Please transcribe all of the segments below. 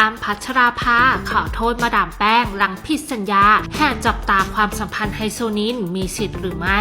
อัมพัชราภาขอโทษมาดามแป้งหลังผิดสัญญาแห่จับตาความสัมพันธ์ไฮโซนินมีสิทธิ์หรือไม่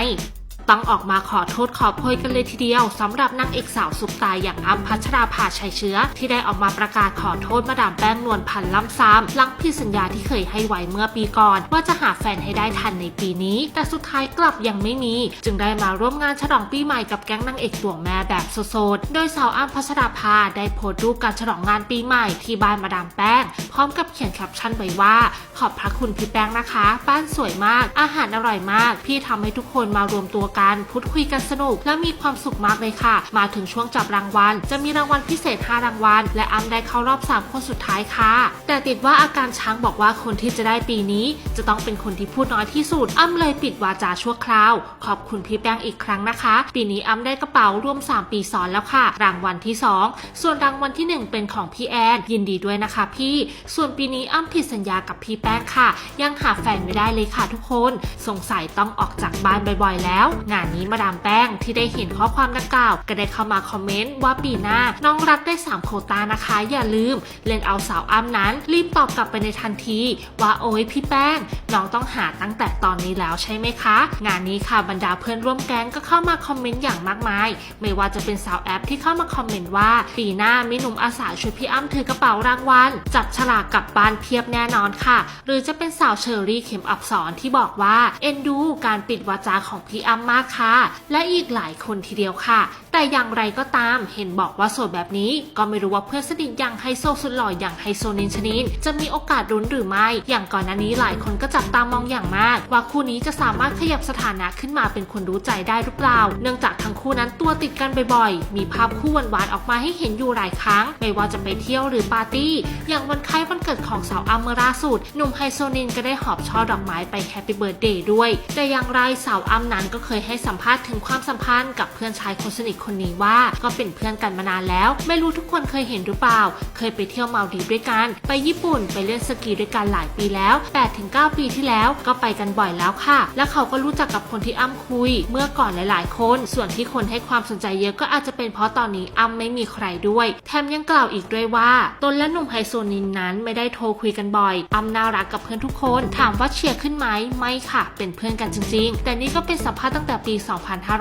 ต้องออกมาขอโทษขอโพยกันเลยทีเดียวสำหรับนางเอกสาวสุปตายอย่างอัมพัชราภาชัยเชื้อ ที่ได้ออกมาประกาศขอโทษมาดามแป้งนวลพันธ์ล้ำซ้ำหลังผิดสัญญาที่เคยให้ไว้เมื่อปีก่อน ว่าจะหาแฟนให้ได้ทันในปีนี้ แต่สุดท้ายกลับยังไม่มี จึงได้มาร่วมงานฉลองปีใหม่กับแก๊งนางเอกตัวแม่แบบโซดๆโดยสาวอัมพัชราภาได้โพสต์รูปการฉลองงานปีใหม่ที่บ้านมาดามแป้ง พร้อมกับเขียนแคปชั่นไว้ว่า ขอบพระคุณพี่แป้งนะคะ บ้านสวยมากอาหารอร่อยมาก พี่ทำให้ทุกคนมารวมตัวกัน พูดคุยกันสนุก และมีความสุขมากเลยค่ะ มาถึงช่วงจับรางวัล จะมีรางวัลพิเศษ 5 รางวัล และอ้ำได้เข้ารอบ 3 คนสุดท้ายค่ะ แต่ติดว่าอาการช้างบอกว่าคนที่จะได้ปีนี้ จะต้องเป็นคนที่พูดน้อยที่สุดอ้ำเลยปิดวาจาชั่วคราว ขอบคุณพี่แป้งอีกครั้งนะคะ ปีนี้อ้ำได้กระเป๋ารวม 3 ปีซ้อนแล้วค่ะ รางวัลที่ 2 ส่วนรางวัลที่ 1 เป็นของพี่แอนยินดีด้วยนะคะ พี่ ส่วนปีนี้อ้ำผิดสัญญากับพี่แป้งค่ะ ยังหาแฟนไม่ได้เลยค่ะทุกคน สงสัยต้องออกจากบ้านบ่อยๆแล้วงานนี้มาดามแป้งที่ได้เห็นข้อความดังกล่าว ก็ได้เข้ามาคอมเมนต์ว่าปีหน้า น้องรักได้ 3 โควตานะคะ อย่าลืม เล่นเอาสาวอ้ำนั้น รีบตอบกลับไปในทันที ว่าโอ้ยพี่แป้ง น้องต้องหาตั้งแต่ตอนนี้แล้วใช่ไหมคะ งานนี้ค่ะบรรดาเพื่อนร่วมแก๊งก็เข้ามาคอมเมนต์อย่างมากมาย ไม่ว่าจะเป็นสาวแอปที่เข้ามาคอมเมนต์ว่า ปีหน้ามีหนุ่มอาสาช่วยพี่อ้ำถือกระเป๋ารางวัลจับฉลากกลับบ้านเพียบแน่นอนค่ะ หรือจะเป็นสาวเชอรี่เข็มอับสรที่บอกว่าเอ็นดูการปิดวาจาของพี่อ้ำมากค่ะ และอีกหลายคนทีเดียวค่ะ แต่อย่างไรก็ตามเห็นบอกว่าโสดแบบนี้ ก็ไม่รู้ว่าเพื่อนสนิทอย่างไฮโซสุดหล่ออย่างไฮโซนินชนินจะมีโอกาสรุ้นหรือไม่ อย่างก่อนหน้านี้หลายคนก็จับตามองอย่างมาก ว่าคู่นี้จะสามารถขยับสถานะขึ้นมาเป็นคนรู้ใจได้หรือเปล่า เนื่องจากทั้งคู่นั้นตัวติดกันบ่อยๆ มีภาพคู่หวานๆออกมาให้เห็นอยู่หลายครั้ง ไม่ว่าจะไปเที่ยวหรือปาร์ตี้ อย่างวันคล้ายวันเกิดของสาวอัมเมื่อล่าสุดหนุ่มไฮโซนินก็ได้หอบช่อดอกไม้ไปแฮปปี้เบิร์ดเดย์ด้วย แต่อย่างไรสาวอัมนั้นก็เคยยให้สัมภาษณ์ถึงความสัมพันธ์กับเพื่อนชายคนสนิทคนนี้ว่า ก็เป็นเพื่อนกันมานานแล้ว ไม่รู้ทุกคนเคยเห็นหรือเปล่า เคยไปเที่ยวมาลดีด้วยกัน ไปญี่ปุ่นไปเล่นสกีด้วยกันหลายปีแล้ว 8-9 ปีที่แล้วก็ไปกันบ่อยแล้วค่ะ และเขาก็รู้จักกับคนที่อ้ำคุย เมื่อก่อนหลาย ๆ คน ส่วนที่คนให้ความสนใจเยอะก็อาจจะเป็นเพราะตอนนี้อ้ำไม่มีใครด้วย แถมยังกล่าวอีกด้วยว่าตนและหนุ่มไฮโซนินนั้นไม่ได้โทรคุยกันบ่อย อ้ำน่ารักกับเพื่อนทุกคน ถามว่าเชียร์ขึ้นไหมไม่ค่ะ เป็นเพื่อนกันจริง ๆ แต่นี่ก็เป็นสัมภาษณ์ตั้งแต่ปี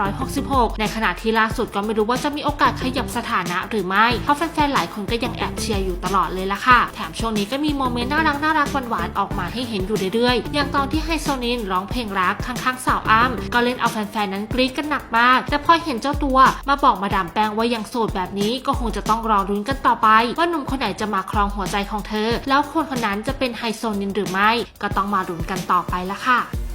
2566 ในขณะที่ล่าสุดก็ไม่รู้ว่าจะมีโอกาสขยับสถานะหรือไม่ เพราะแฟนๆ หลายคนก็ยังแอบเชียร์อยู่ตลอดเลยล่ะค่ะ แถมช่วงนี้ก็มีโมเมนต์น่ารักน่ารักหวานๆ ออกมาให้เห็นอยู่เรื่อยๆ อย่างตอนที่ไฮโซนินร้องเพลงรักข้างๆ สาวอ้ำก็เล่นเอาแฟนๆ นั้นกรี๊ดกันหนักมาก แต่พอเห็นเจ้าตัวมาบอกมาดามแป้งว่ายังโสดแบบนี้ก็คงจะต้องรอรุ้นกันต่อไป ว่าหนุ่มคนไหนจะมาครองหัวใจของเธอ แล้วคนคนนั้นจะเป็นไฮโซนินหรือไม่ ก็ต้องมาลุ้นกันต่อไปละค่ะ